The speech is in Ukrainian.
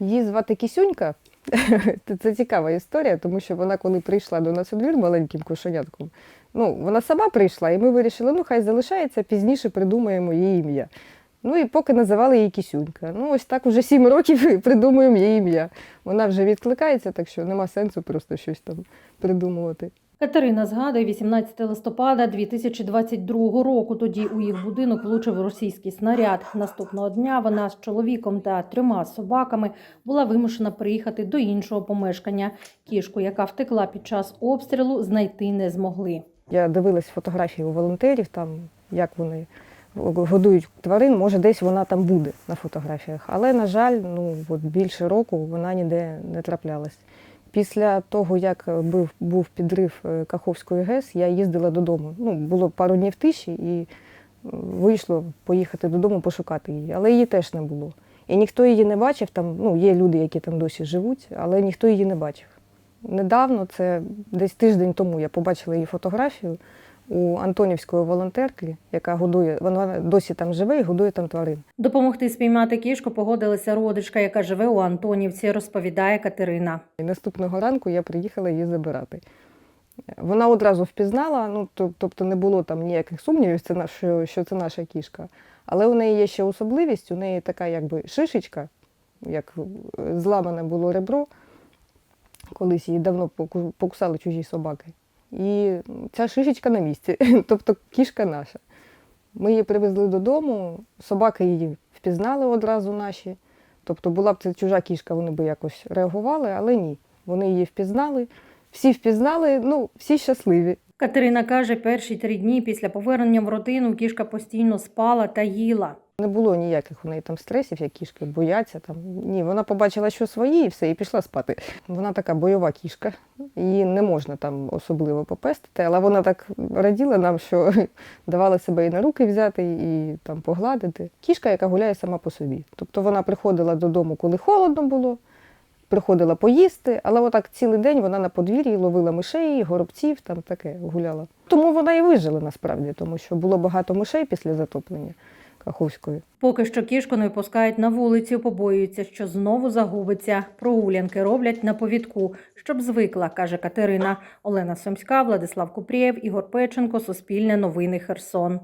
Її звати Кісюнька. Це- цікава історія, тому що вона, коли прийшла до нас у двір маленьким кошенятком, ну, вона сама прийшла, і ми вирішили, ну хай залишається, пізніше придумаємо її ім'я. Ну і поки називали її Кісюнька. Ну, ось так уже сім років придумуємо її ім'я. Вона вже відкликається, так що нема сенсу просто щось там придумувати. Катерина згадує 18 листопада 2022 року. Тоді у їх будинок влучив російський снаряд. Наступного дня вона з чоловіком та трьома собаками була вимушена приїхати до іншого помешкання. Кішку, яка втекла під час обстрілу, знайти не змогли. Я дивилась фотографії у волонтерів, там, як вони годують тварин, може, десь вона там буде на фотографіях. Але, на жаль, ну, от більше року вона ніде не траплялась. Після того, як був, був підрив е, Каховської ГЕС, я їздила додому. Ну, було пару днів тиші і е, вийшло поїхати додому пошукати її. Але її теж не було. І ніхто її не бачив. Там, ну, є люди, які там досі живуть, але ніхто її не бачив. Недавно, це десь тиждень тому, я побачила її фотографію у Антонівської волонтерки, яка годує, вона досі там живе і годує там тварин. Допомогти спіймати кішку погодилася родичка, яка живе у Антонівці, розповідає Катерина. І наступного ранку я приїхала її забирати. Вона одразу впізнала, ну тобто не було там ніяких сумнівів, що, це наша кішка. Але у неї є ще особливість, у неї така якби шишечка, як зламане було ребро, колись її давно покусали чужі собаки. І ця шишечка на місці, тобто кішка наша. Ми її привезли додому, собаки її впізнали одразу наші. Тобто була б це чужа кішка, вони б якось реагували, але ні. Вони її впізнали, всі впізнали, ну, всі щасливі. Катерина каже, перші три дні після повернення в родину кішка постійно спала та їла. Не було ніяких у неї там стресів, як кішки бояться. Там. Ні, вона побачила, що свої, і все, і пішла спати. Вона така бойова кішка, її не можна там особливо попестити, але вона так раділа нам, що давала себе і на руки взяти, і там погладити. Кішка, яка гуляє сама по собі. Тобто вона приходила додому, коли холодно було, приходила поїсти, але отак цілий день вона на подвір'ї ловила мишей, горобців, там таке гуляла. Тому вона і вижила насправді, тому що було багато мишей після затоплення Каховської. Поки що кішку не випускають на вулицю, побоюються, що знову загубиться. Прогулянки роблять на повідку, щоб звикла, каже Катерина. Олена Сомська, Владислав Купрієв, Ігор Печенко, Суспільне новини Херсон.